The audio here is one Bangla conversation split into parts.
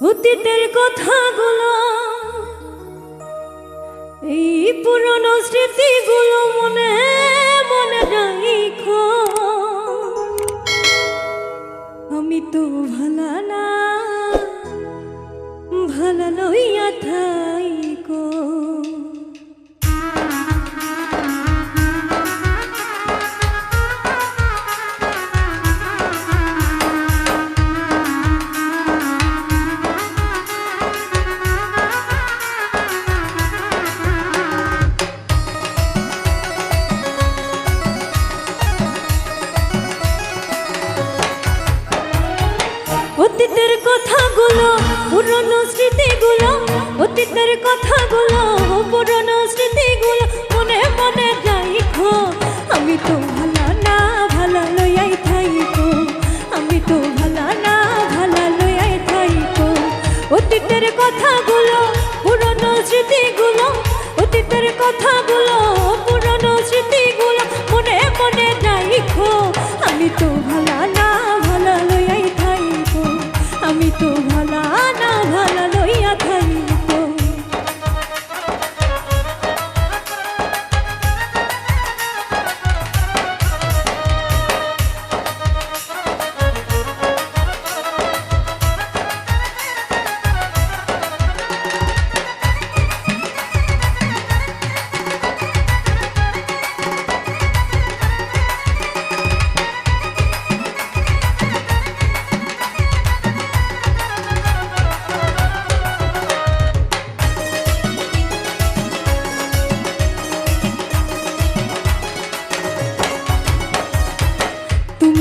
অতীতের কথাগুলো, এই পুরনো স্মৃতিগুলো মনে মনে রাখো। আমি তো ভালা না, ভালা লইয়া থাইকো অতীতের কথাগুলো, পুরনো স্মৃতিগুলো, অতীতের কথাগুলো, পুরনো স্মৃতিগুলো মনে মনে রাখো আমি তো ভালো না, ভালো লইয়াই থাইকো। আমি তো ভালো না, ভালো লইয়াই থাইকো। অতীতের কথাগুলো, পুরনো স্মৃতিগুলো, অতীতের কথাগুলো, পুরনো স্মৃতিগুলো মনে মনে রাখো আমি তো ভালো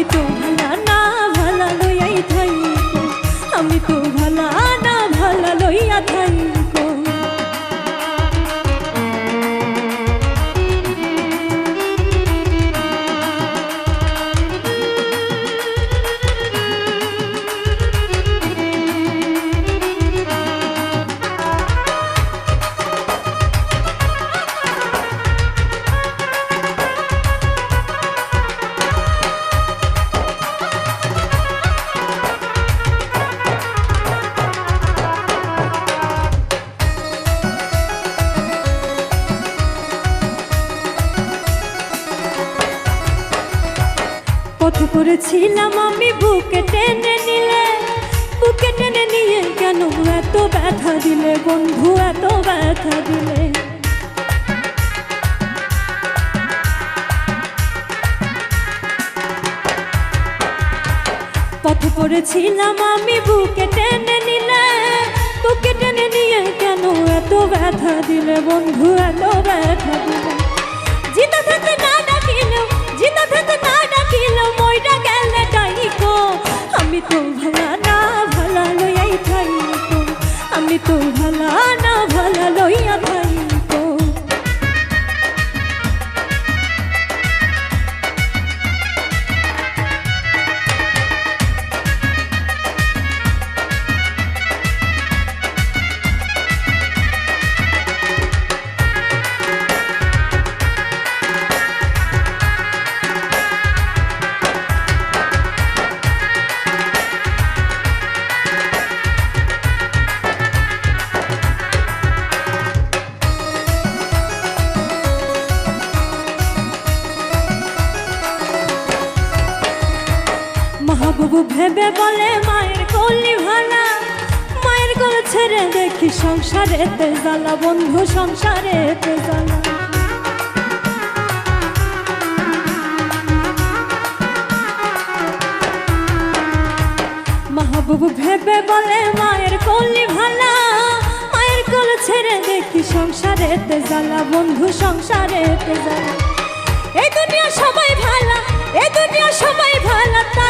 আমি তো পথে পড়েছিলাম আমি, বুকে টেনে নিলে, বুকে টেনে নিয়ে কেন এত ব্যথা দিলে বন্ধু, এত ব্যথা দিলে? পথে পড়েছিলাম আমি, বুকে টেনে নিলে, বুকে টেনে নিয়ে কেন এত ব্যথা দিলে বন্ধু, এত ব্যথা দিলে? জিতা থাকতে না ডাকিল জিতা থাকতে না ডাকিল মাহবুব ভেবে বলে, মায়ের কলি ভালা মায়ের কোল ছেড়ে দেখি সংসারেতে জ্বালা, বন্ধু সংসারেতে জ্বালা। মাহবুব ভেবে বলে, মায়ের কলি ভালা মায়ের কোল ছেড়ে দেখি সংসারেতে জ্বালা, বন্ধু সংসারেতে জ্বালা। এই দুনিয়া সবাই ভালা এই দুনিয়া সবাই ভালা, তা